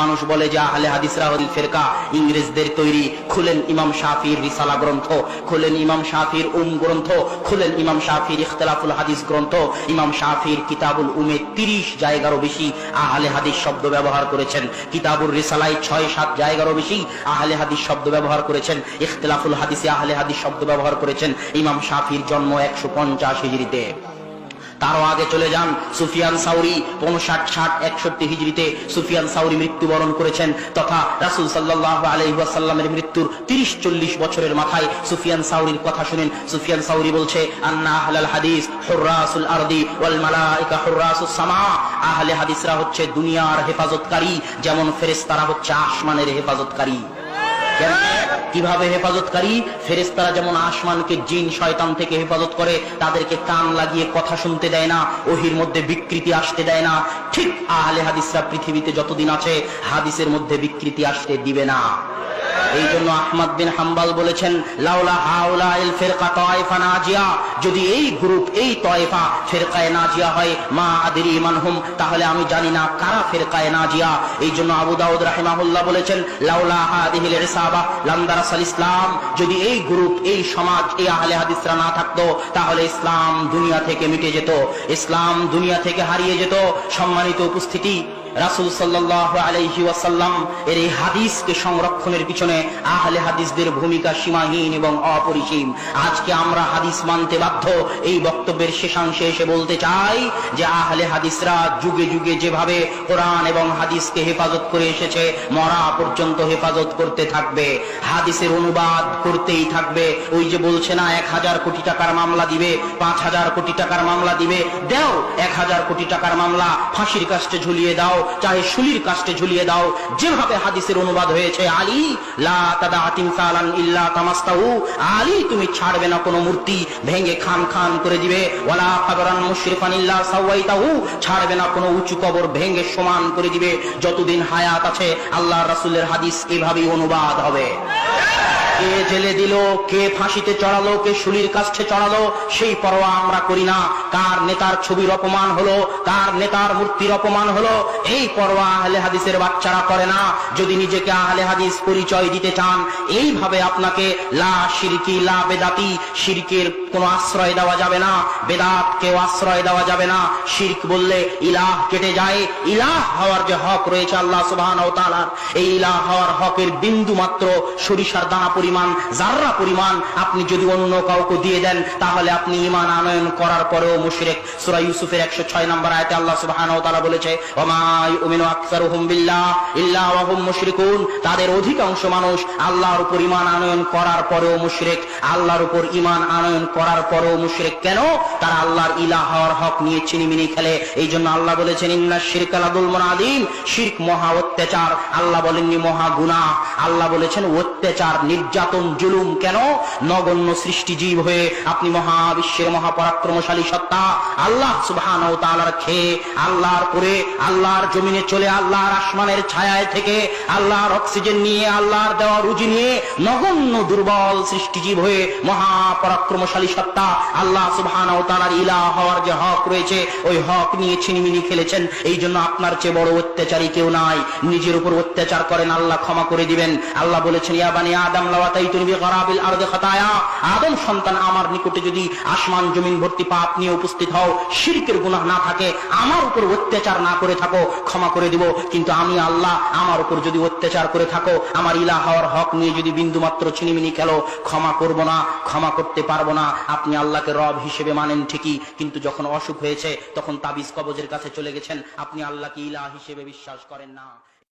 মানুষ বলে যে আহলে হাদিসরা হল ফেরকা। ইংরেজদের তৈরি। খুলেন ইমাম শাফির রিসালা গ্রন্থ। খুলেন ইমাম শাফির উম গ্রন্থ। খুলেন ইমাম শাফির ইখতলাফুল হাদিস গ্রন্থ। ইমাম শাফির কিতাবুল উমে তিরিশ জায়গারও বেশি আহলে হাদিস শব্দ ব্যবহার করেছেন। কিতাবুল রিসালায় ছয়, সাত জায়গারও বেশি আহলে হাদিস শব্দ ব্যবহার করেছেন। ইখতলাফুল হাদিসে আহলে হাদিস শব্দ ব্যবহার করেছেন। ইমাম শাফির জন্ম একশো পঞ্চাশ হিজড়িতে। তারও আগে চলে যান সুফিয়ান সাউরি পনেষাট ষাট, একষট্টি হিজড়িতে সুফিয়ান সাউরি মৃত্যুবরণ করেছেন তথা রাসুল সাল্লাহ আলহিহাসাল্লামের মৃত্যুর তিরিশ, চল্লিশ বছরের মাথায় সুফিয়ান সাউরির কথা শুনেন। সুফিয়ান সাউরি বলছে, আন্না আহলাল হাদিস হুর্রাসুল আরদি ওয়াল মালাইকা হুর্রাসুস সামা। আহলে হাদিসরা হচ্ছে দুনিয়ার হেফাজতকারী, যেমন ফেরেশতারা হচ্ছে আসমানের হেফাজতকারী। কেমনে? কীভাবে হেফাজতকারী? ফেরেস্তারা যেমন আসমানকে জিন, শয়তান থেকে হেফাজত করে, তাদেরকে কান লাগিয়ে কথা শুনতে দেয় না, ওহির মধ্যে বিকৃতি আসতে দেয় না। ঠিক আহলে হাদিসরা পৃথিবীতে যতদিন আছে, হাদিসের মধ্যে বিকৃতি আসতে দিবে না। এই জন্য আহমদ বিন হাম্বাল বলেছেন, লাউলা হাউলা ফেরকা তায়েফা নাজিয়া যদি এই গ্রুপ, এই তয়েফা ফিরকায়ে নাজিয়া হয়, মা আদিরি মানহুম, তাহলে আমি জানি না কারা ফিরকায়ে নাজিয়া এই জন্য আবু দাউদ রাহিমাহুল্লাহ বলেছেন, লাউলা হাদিহিল ইসাবা লাম দারাসাল ইসলাম। যদি এই গ্রুপ, এই সমাজ, এই আহলে হাদিসরা না থাকতো, তাহলে ইসলাম দুনিয়া থেকে মিটে যেত, ইসলাম দুনিয়া থেকে হারিয়ে যেত। সম্মানিত উপস্থিতি, রাসুল সাল্লাহ আলাইহি ওয়াসাল্লাম এর এই হাদিসকে সংরক্ষণের পিছনে আহলে হাদিসদের ভূমিকা সীমাহীন এবং অপরিসীম। আজকে আমরা হাদিস মানতে বাধ্য এই বক্তব্যের শেষাংশে এসে বলতে চাই যে আহলে হাদিসরা যুগে যুগে যেভাবে কোরআন এবং হাদিসকে হেফাজত করে এসেছে, মরা পর্যন্ত হেফাজত করতে থাকবে, হাদিসের অনুবাদ করতেই থাকবে। ওই যে বলছে না, এক হাজার কোটি টাকার মামলা দিবে, পাঁচ হাজার কোটি টাকার মামলা দিবে, দাও এক হাজার কোটি টাকার মামলা, ফাঁসির কাস্টে ঝুলিয়ে দাও, চাহে শুলির কাস্টে ঝুলিয়ে দাও। যেভাবে হাদিসের অনুবাদ হয়েছে, আলী, লা তাদা তিমসালান ইল্লা তামাস্তাহু, আলী তুমি ছাড়বে না কোনো মূর্তি, ভেঙে খান খান করে দিবে। ছাড়বে না কোনো উঁচু কবর ভেঙে সমান করে দিবে। যতদিন হায়াত আছে, আল্লাহ রাসূলের হাদিস এভাবেই অনুবাদ হবে। কে জেলে দিল, কে ফাঁসিতে চড়ালো, কে শুলির কাছে চড়ালো, সেই পরোয়া আমরা করি না। কার নেতার ছবির অপমান হলো, কার নেতার মূর্তির অপমান হলো, এই পরোয়া আহলে হাদিসের বাচ্চারা করে না। যদি নিজেকে আহলে হাদিস পরিচয় দিতে চান, এইভাবে আপনাকে লা শিরকি, লা বেদাতি, শিরকের কোনো আশ্রয় দেওয়া যাবে না। বেদাত কেউ আশ্রয় দেওয়া যাবে না। শিরক বললে ইলাহ কেটে যায়। ইলাহ হওয়ার যে হক রয়েছে আল্লাহ সুবহানাহু ওয়া তাআলার এই ইলাহ হওয়ার হকের বিন্দু মাত্র সরিষার দানা পরিমাণ, জাররা পরিমাণ আপনি যদি অন্য কাউকে দিয়ে দেন, তাহলে আপনি ইমান আনয়ন করার পরেও মুশরিক। সূরা ইউসুফের 106 নম্বর আয়াতে আল্লাহ সুবহানাহু ওয়া তাআলা বলেছে, ওমা ইউমিনু আকসারুহুম বিল্লাহ ইল্লা ওয়া হুম মুশরিকুন। তাদের অধিকাংশ মানুষ আল্লাহর উপর ইমান আনয়ন করার পরেও মুশরেক। আল্লাহর উপর ইমান আনয়ন করার পরেও মুশরিক কেন? তারা আল্লাহর ইলাহ হওয়ার হক নিয়ে চিনিমিনি খেলে। এই জন্য আল্লাহ বলেছেন, ইন্না শিরকা লাদুলমুন আযীম। শিরক মহা অত্যাচার। আল্লাহ বলেননি মহা গুনাহ। আল্লাহ বলেছেন, অত্যাচার, নির্যাতন, জুলুম কেন? নগণ্য সৃষ্টি জীব হয়ে আপনি মহাবিশ্বের মহাপরাক্রমশালী সত্তা। আল্লাহ সুবহানাহু ওয়া তাআলার খেয়ে আল্লাহর করে আল্লাহর জমিনে চলে, আল্লাহর আসমানের ছায়ায় থেকে আল্লাহর অক্সিজেন নিয়ে, আল্লাহর দেওয়া রুজি নিয়ে নগণ্য দুর্বল সৃষ্টিজীব হয়ে মহাপরাক্রমশালী সত্তা। আল্লাহ সুবহানাহু ওয়া তাআলার ইলাহ হওয়ার যে হক রয়েছে, ওই হক নিয়ে ছিনিমিনি খেলেছেন। এই জন্য আপনার চেয়ে বড় অত্যাচারী কেউ নাই। নিজের উপর অত্যাচার করেন, আল্লাহ ক্ষমা করে দিবেন। আল্লাহ বলেছেন, ইয়া বানি আদম লাওয়াতাইতুনি বিগরাবিল আরদি খাতায়া। আদম সন্তান আমার নিকটে যদি আসমান জমিন ভর্তি পাপ নিয়ে উপস্থিত হও, শিরকের গুনাহ না থাকে, আমার উপর অত্যাচার না করে থাকো, ক্ষমা করে দিব। কিন্তু আমি আল্লাহ, আমার উপর যদি অত্যাচার করে থাকো, আমার ইলাহ হওয়ার হক নিয়ে যদি বিন্দু মাত্র ছিনিমিনি খেলো, ক্ষমা করব না, ক্ষমা করতে পারব না। আপনি আল্লাহকে রব হিসেবে মানেন ঠিকই, কিন্তু যখন অসুখ হয়েছে, তখন তাবিজ কবজের কাছে চলে গেছেন। আপনি আল্লাহকে ইলা হিসেবে বিশ্বাস করেন না।